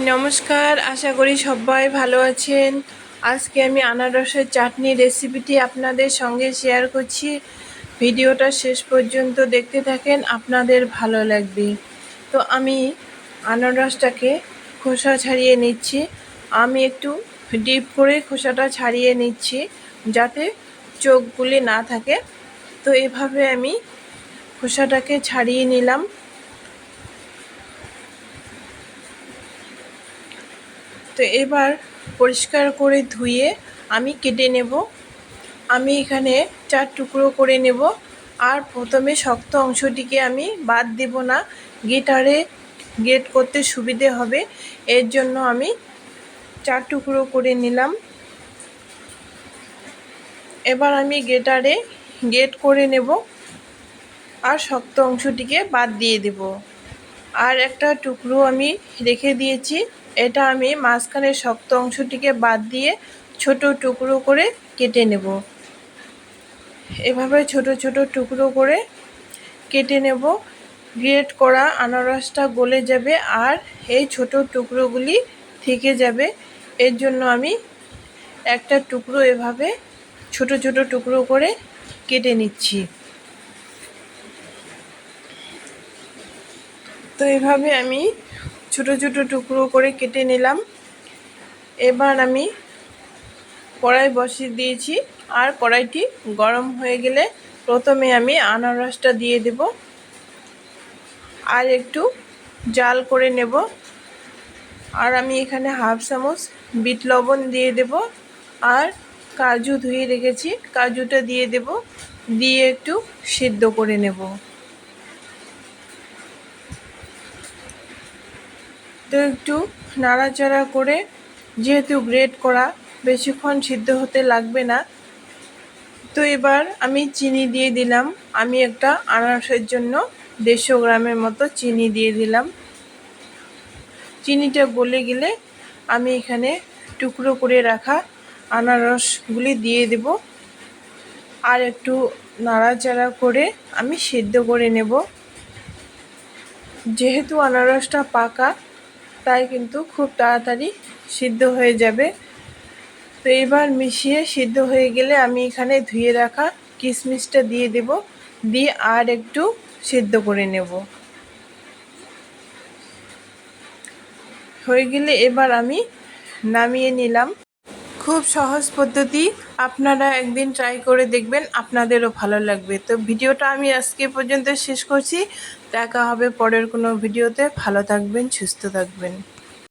নমস্কার, আশা করি সবাই ভালো আছেন। আজকে আমি আনারসের চাটনি রেসিপিটি আপনাদের সঙ্গে শেয়ার করছি। ভিডিওটা শেষ পর্যন্ত দেখতে থাকেন, আপনাদের ভালো লাগবে। তো আমি আনারসটাকে খোসা ছাড়িয়ে নিচ্ছি। আমি একটু ডিপ করে খোসাটা ছাড়িয়ে নিচ্ছি, যাতে চোখগুলি না থাকে। তো এভাবে আমি খোসাটাকে ছাড়িয়ে নিলাম। তো এবার পরিষ্কার করে ধুয়ে আমি কেটে নেব। আমি এখানে চার টুকরো করে নেব। আর প্রথমে শক্ত অংশটিকে আমি বাদ দেব না। গিটারে গেট করতে সুবিধে হবে। এর জন্য আমি চার টুকরো করে নিলাম। এবার আমি গেটারে গেট করে নেব। আর শক্ত অংশটিকে বাদ দিয়ে দেব। আর একটা টুকরো আমি রেখে দিয়েছি। এটা আমি মাঝখানের শক্ত অংশটিকে বাদ দিয়ে ছোট টুকরো করে কেটে নেব। এভাবে ছোট ছোট টুকরো করে কেটে নেব। গ্রেট করা আনারসটা গলে যাবে আর এই ছোট টুকরোগুলি থেকে যাবে। এর জন্য আমি একটা টুকরো এভাবে ছোট ছোট টুকরো করে কেটে নিচ্ছি। তো এভাবে আমি ছোট ছোট টুকরো করে কেটে নিলাম। এবার আমি কড়াই বসিয়ে দিয়েছি। আর কড়াইটি গরম হয়ে গেলে প্রথমে আমি আনারসটা দিয়ে দেব। আর একটু জাল করে নেব। আর আমি এখানে হাফ চামচ বিট লবণ দিয়ে দেব। আর কাজু ধুয়ে রেখেছি। কাজুটা দিয়ে দেব। দিয়ে একটু সিদ্ধ করে নেব। তো একটু নাড়াচাড়া করে, যেহেতু গ্রেট করা বেশিক্ষণ সিদ্ধ হতে লাগবে না, তো এবার আমি চিনি দিয়ে দিলাম। আমি একটা আনারসের জন্য দেড়শো গ্রামের মতো চিনি দিয়ে দিলাম। চিনিটা গলে গেলে আমি এখানে টুকরো করে রাখা আনারসগুলি দিয়ে দেব। আর একটু নাড়াচাড়া করে আমি সিদ্ধ করে নেব। যেহেতু আনারসটা পাকা তাই কিন্তু খুব তাড়াতাড়ি সিদ্ধ হয়ে যাবে। তো এবার মিশিয়ে সিদ্ধ হয়ে গেলে আমি এখানে ধুয়ে রাখা কিশমিশটা দিয়ে দেব, দিয়ে আর একটু সিদ্ধ করে নেব। হয়ে গেলে এবার আমি নামিয়ে নিলাম। খুব সহজ পদ্ধতি। আপনারা একদিন ট্রাই করে দেখবেন, আপনাদেরও ভালো লাগবে। তো ভিডিওটা আমি আজকে পর্যন্ত শেষ করছি। দেখা হবে পরের কোনো ভিডিওতে। ভালো থাকবেন, সুস্থ থাকবেন।